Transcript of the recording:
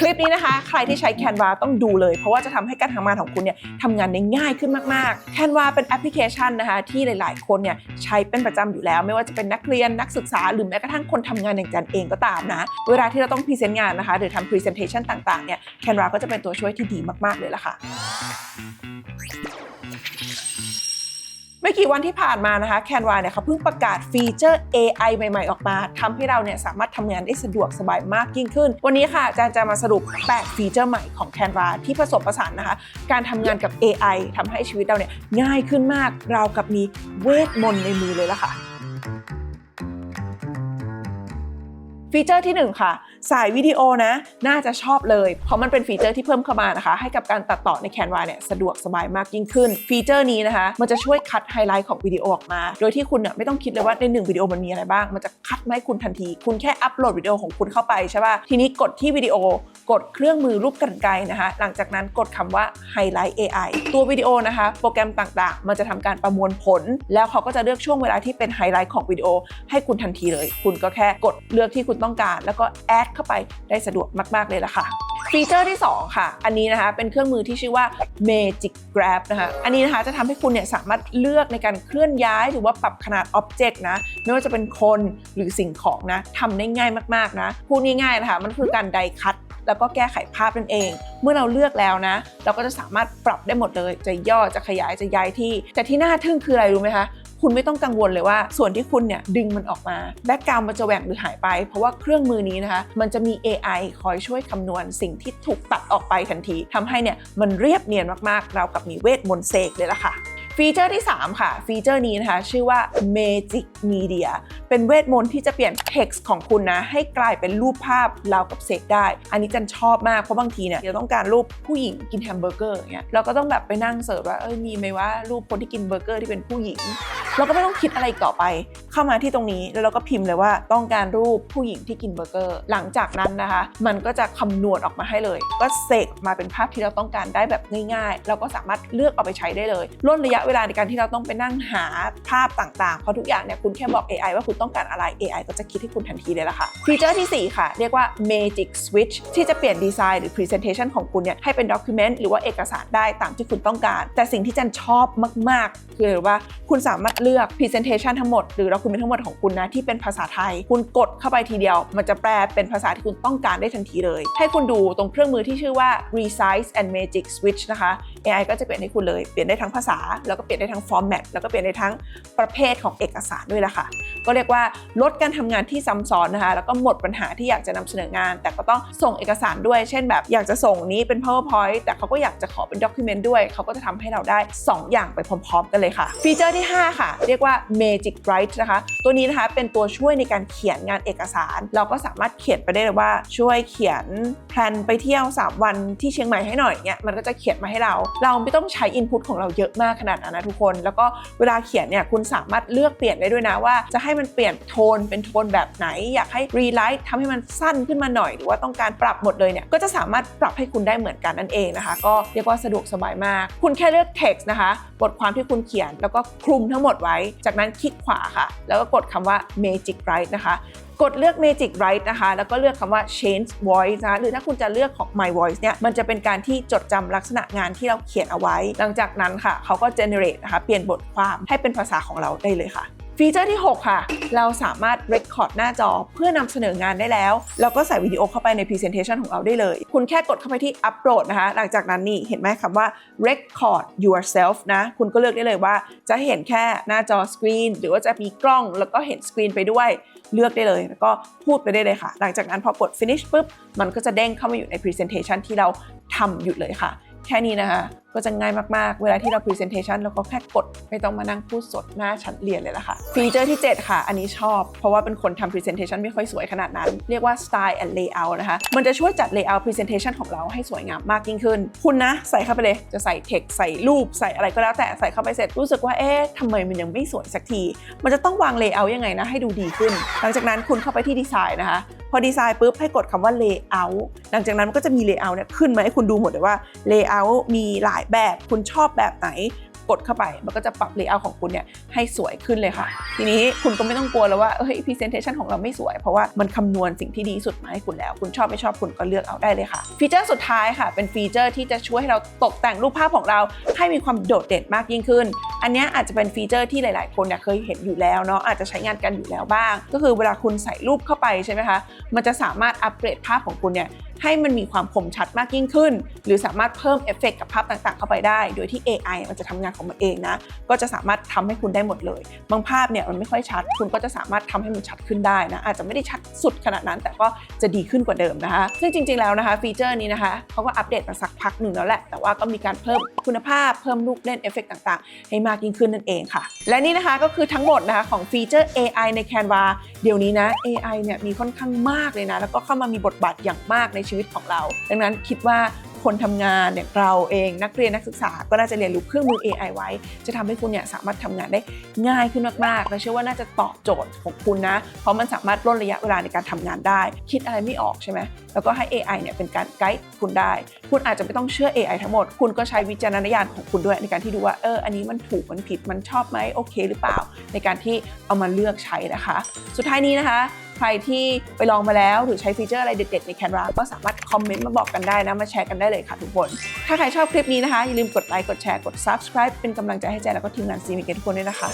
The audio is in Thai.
คลิปนี้นะคะ ใครที่ใช้ Canva ต้องดูเลย เพราะว่าจะทำให้การทำงานของคุณเนี่ยทำงานได้ง่ายขึ้นมากๆ Canva เป็นแอปพลิเคชันนะคะที่หลาย ๆ คนเนี่ยใช้เป็นประจำอยู่แล้ว ไม่ว่าจะเป็นนักเรียนนักศึกษา หรือแม้กระทั่งคนทำงานอย่างจันเองก็ตามนะ เวลาที่เราต้องพรีเซนต์งานนะคะ หรือทำพรีเซนเทชันต่าง ๆ เนี่ย Canva ก็จะเป็นตัวช่วยที่ดีมาก ๆ เลยล่ะค่ะ ไม่กี่วันที่ผ่านมานะคะ Canva เนี่ยเขาเพิ่งประกาศฟีเจอร์ AI ใหม่ ๆ ออกมาทำให้เราเนี่ยสามารถทำงานได้สะดวกสบายมากยิ่งขึ้น วันนี้ค่ะอาจารย์จะมาสรุป 8 ฟีเจอร์ใหม่ของ Canva ที่ผสมผสานนะคะ การทำงานกับ AI ทำให้ชีวิตเราเนี่ยง่ายขึ้นมากเราวกับมีเวทมนต์ในมือเลยล่ะค่ะฟีเจอร์ที่ 1 ค่ะ สายวิดีโอนะ น่าจะชอบเลย เพราะมันเป็นฟีเจอร์ที่เพิ่มเข้ามานะคะ ให้กับการตัดต่อใน Canva เนี่ยสะดวกสบายมากยิ่งขึ้น ฟีเจอร์นี้นะคะ มันจะช่วยคัดไฮไลท์ของวิดีโอออกมา โดยที่คุณเนี่ยไม่ต้องคิดเลยว่าในหนึ่งวิดีโอมันมีอะไรบ้าง มันจะคัดมาให้คุณทันที คุณแค่อัปโหลดวิดีโอของคุณเข้าไปใช่ป่ะ ทีนี้กดที่วิดีโอ กดเครื่องมือรูปกรรไกนะคะ หลังจากนั้นกดคำว่าไฮไลท์ AI ตัววิดีโอนะคะ โปรแกรมต่างๆ มันจะทำการประมวลผล แล้วเขาก็จะเลือกช่วงเวลาที่เป็นไฮไลท์ของวิดีโอ ให้คุณทันทีเลย คุณก็แค่กดเลือกที่คุณต้องการ แล้วก็แอดเข้าไปได้สะดวกมากๆเลยล่ะค่ะฟีเจอร์ที่ 2 ค่ะ อันนี้นะคะเป็นเครื่องมือที่ชื่อว่า Magic Grab นะคะ อันนี้นะคะจะทำให้คุณเนี่ยสามารถเลือกในการเคลื่อนย้ายหรือว่าปรับขนาดอ็อบเจกต์นะ ไม่ว่าจะเป็นคนหรือสิ่งของนะทำได้ง่ายมากๆนะ พูดง่ายๆนะคะ มันคือการไดคัตแล้วก็แก้ไขภาพนั่นเอง เมื่อเราเลือกแล้วนะ เราก็จะสามารถปรับได้หมดเลย จะย่อ จะขยาย จะย้ายที่ แต่ที่น่าทึ่งคืออะไรรู้ไหมคะ คุณไม่ต้องกังวลเลยว่า ส่วนที่คุณเนี่ยดึงมันออกมาแบ็กกราวมันจะแหว่งหรือหายไป เพราะว่าเครื่องมือนี้นะคะ มันจะมี AI คอยช่วยคำนวณสิ่งที่ถูกตัดออกไปทันทีทำให้เนี่ยมันเรียบเนียนมากๆ เราวกับมีเวทมนต์เสกเลยล่ะค่ะฟีเจอร์ที่ 3 ค่ะ ฟีเจอร์นี้นะคะ ชื่อว่า Magic Media เป็นเวทมนต์ที่จะเปลี่ยน text ของคุณนะ ให้กลายเป็นรูปภาพราวกับเสกได้ อันนี้จันชอบมาก เพราะบางทีเนี่ยเราต้องการรูปผู้หญิงกินแฮมเบอร์เกอร์เงี้ยเราก็ต้องแบบไปนั่งเสิร์ชว่าเอ้ยมีไหมว่ารูปคนที่กินเบอร์เกอร์ที่เป็นผู้หญิง เราก็ไม่ต้องคิดอะไรต่อไป เข้ามาที่ตรงนี้แล้วเราก็พิมพ์เลยว่าต้องการรูปผู้หญิงที่กินเบอร์เกอร์ หลังจากนั้นนะคะ มันก็จะคำนวณออกมาให้เลย ก็เสกมาเป็นภาพที่เราต้องการได้แบบง่าย ๆ เราก็สามารถเลือกเอาไปใช้ได้เลยลดระยะเวลาในการที่เราต้องไปนั่งหาภาพต่างๆ เพราะทุกอย่างเนี่ยคุณแค่บอก AI ว่าคุณต้องการอะไร AI ก็จะคิดให้คุณทันทีเลยละค่ะฟีเจอร์ทีสี่ 4 ค่ะ เรียกว่า Magic Switch ที่จะเปลี่ยนดีไซน์หรือ Presentation ของคุณเนี่ยให้เป็น Document หรือว่าเอกสารได้ตามที่คุณต้องการ แต่สิ่งที่จันชอบมาก ๆ คือว่าคุณสามารถเลือก Presentation ทั้งหมดหรือ Document ทั้งหมดของคุณนะที่เป็นภาษาไทย คุณกดเข้าไปทีเดียว มันจะแปลเป็นภาษาที่คุณต้องการได้ทันทีเลย ให้คุณดูตรงเครื่องมือที่ชื่อว่า Resize and Magic Switch นะคะ AI ก็จะเปลี่ยนให้คุณเลย เปลี่ยนได้ทั้งภาษา แล้วก็เปลี่ยนได้ทั้ง format แล้วก็เปลี่ยนได้ทั้งประเภทของเอกสารด้วยล่ะค่ะ ก็เรียกว่าลดการทำงานที่ซ้ำซ้อนนะคะ แล้วก็หมดปัญหาที่อยากจะนำเสนองาน แต่ก็ต้องส่งเอกสารด้วย เช่นแบบอยากจะส่งนี้เป็น powerpoint แต่เขาก็อยากจะขอเป็น document ด้วย เขาก็จะทำให้เราได้ 2 อย่างไปพร้อม ๆ กันเลยค่ะ ฟีเจอร์ที่ 5 ค่ะ เรียกว่า magic write นะคะตัวนี้นะคะเป็นตัวช่วยในการเขียนงานเอกสาร เราก็สามารถเขียนไปได้เลยว่าช่วยเขียนแพลนไปเที่ยว 3 วันที่เชียงใหม่ให้หน่อยเนี่ยมันก็จะเขียนมาให้เรา เราไม่ต้องใช้ input ของเราเยอะมากขนาดนั้นนะทุกคน แล้วก็เวลาเขียนเนี่ยคุณสามารถเลือกเปลี่ยนได้ด้วยนะว่า จะให้มันเปลี่ยนโทนเป็นโทนแบบไหน อยากให้รีไลท์ทำให้มันสั้นขึ้นมาหน่อย หรือว่าต้องการปรับหมดเลยเนี่ยก็จะสามารถปรับให้คุณได้เหมือนกันนั่นเองนะคะ ก็เรียกว่าสะดวกสบายมาก คุณแค่เลือก text นะคะ บทความที่คุณเขียนแล้วก็คลุมทั้งหมดไว้ จากนั้นคลิกขวาค่ะแล้วก็กดคำว่า magic write นะคะกดเลือก Magic Write นะคะ แล้วก็เลือกคำว่า Change Voice นะคะ หรือถ้าคุณจะเลือกของ My Voice เนี่ย มันจะเป็นการที่จดจำลักษณะงานที่เราเขียนเอาไว้ หลังจากนั้นค่ะ เขาก็ generate นะคะ เปลี่ยนบทความให้เป็นภาษาของเราได้เลยค่ะ ฟีเจอร์ที่ 6 ค่ะ เราสามารถ record หน้าจอเพื่อนำเสนองานได้แล้ว แล้วก็ใส่วิดีโอเข้าไปใน presentation ของเราได้เลย คุณแค่กดเข้าไปที่ upload นะคะ หลังจากนั้นนี่เห็นไหมคำว่า record yourself นะ คุณก็เลือกได้เลยว่าจะเห็นแค่หน้าจอสกรีนหรือว่าจะมีกล้องแล้วก็เห็นสกรีนไปด้วยเลือกได้เลย แล้วก็พูดไปได้เลยค่ะ หลังจากนั้นพอกด finish ปุ๊บ มันก็จะเด้งเข้ามาอยู่ใน presentation ที่เราทำอยู่เลยค่ะ แค่นี้นะคะ ก็จะง่ายมาก ๆ เวลาที่เรา presentation เราก็แค่กด ไม่ต้องมานั่งพูดสดหน้าชั้นเรียนเลยล่ะค่ะ ฟีเจอร์ที่ 7 ค่ะ อันนี้ชอบ เพราะว่าเป็นคนทำ presentation ไม่ค่อยสวยขนาดนั้น เรียกว่า style and layout นะคะ มันจะช่วยจัด layout presentation ของเราให้สวยงามมากยิ่งขึ้น คุณนะ ใส่เข้าไปเลย จะใส่ text ใส่รูป ใส่อะไรก็แล้วแต่ใส่เข้าไปเสร็จรู้สึกว่า เอ๊ะทำไมมันยังไม่สวยสักที มันจะต้องวาง layout ยังไงนะให้ดูดีขึ้น หลังจากนั้นคุณเข้าไปที่ดีไซน์นะคะ อดีไซน์ปุ๊บให้กดคำว่า layout หลังจากนั้นมันก็จะมี layout เนี่ยขึ้นมาให้คุณดูหมดเลยว่า layout มีหลายแบบคุณชอบแบบไหน กดเข้าไป มันก็จะปรับเลเยอร์ของคุณเนี่ยให้สวยขึ้นเลยค่ะ ทีนี้คุณก็ไม่ต้องกลัวแล้วว่าเฮ้ย presentation ของเราไม่สวย เพราะว่ามันคำนวณสิ่งที่ดีสุดมาให้คุณแล้ว คุณชอบไม่ชอบคุณก็เลือกเอาได้เลยค่ะ ฟีเจอร์สุดท้ายค่ะ เป็นฟีเจอร์ที่จะช่วยให้เราตกแต่งรูปภาพของเรา ให้มีความโดดเด่นมากยิ่งขึ้น อันนี้อาจจะเป็นฟีเจอร์ที่หลาย ๆ คนเนี่ยเคยเห็นอยู่แล้วเนาะอาจจะใช้งานกันอยู่แล้วบ้าง ก็คือเวลาคุณใส่รูปเข้าไปใช่ไหมคะมันจะสามารถอัปเกรดภาพของคุณเนี่ยให้มันมีความคมชัดมากยิ่งขึ้น หรือสามารถเพิ่มเอฟเฟกต์กับภาพต่างๆ เข้าไปได้ โดยที่ AI มันจะทำงานของมันเองนะ ก็จะสามารถทำให้คุณได้หมดเลย บางภาพเนี่ยมันไม่ค่อยชัด คุณก็จะสามารถทำให้มันชัดขึ้นได้นะ อาจจะไม่ได้ชัดสุดขนาดนั้น แต่ก็จะดีขึ้นกว่าเดิมนะคะ ซึ่งจริงๆแล้วนะคะฟีเจอร์นี้นะคะเขาก็อัปเดตมาสักพักหนึ่งแล้วแหละ แต่ว่าก็มีการเพิ่มคุณภาพ เพิ่มลูกเล่นเอฟเฟกต์ต่างๆ ให้มากยิ่งขึ้นนั่นเองค่ะ และนี่นะคะก็คือทั้งหมดนะคะของฟีเจอร์ AI ใน Canva เดี๋ยวนี้นะ AI เนี่ยมีค่อนข้างมากเลยนะ แล้วก็เข้ามามีบทบาทอย่างมากในชีวิตของเรา ดังนั้นคิดว่าคนทำงานอย่างเราเองนักเรียนนักศึกษาก็น่าจะเรียนรู้เครื่องมือ AI ไว้ จะทำให้คุณเนี่ยสามารถทำงานได้ง่ายขึ้นมากๆและเชื่อว่าน่าจะตอบโจทย์ของคุณนะ เพราะมันสามารถลดระยะเวลาในการทำงานได้ คิดอะไรไม่ออกใช่ไหมแล้วก็ให้ AI เนี่ยเป็นการไกด์คุณได้ คุณอาจจะไม่ต้องเชื่อ AI ทั้งหมด คุณก็ใช้วิจารณญาณของคุณด้วยในการที่ดูว่าเอออันนี้มันถูกมันผิดมันชอบไหมโอเค หรือเปล่า ในการที่เอามาเลือกใช้นะคะ สุดท้ายนี้นะคะ ใครที่ไปลองมาแล้วหรือใช้ฟีเจอร์อะไรเด็ดๆใน Canva ก็สามารถคอมเมนต์มาบอกกันได้นะ มาแชร์กันได้เลยค่ะทุกคน ถ้าใครชอบคลิปนี้นะคะ อย่าลืมกดไลค์กดแชร์กด subscribe เป็นกำลังใจให้แจนแล้วก็ทีมงานซีมิเกทุกคนด้วยนะคะ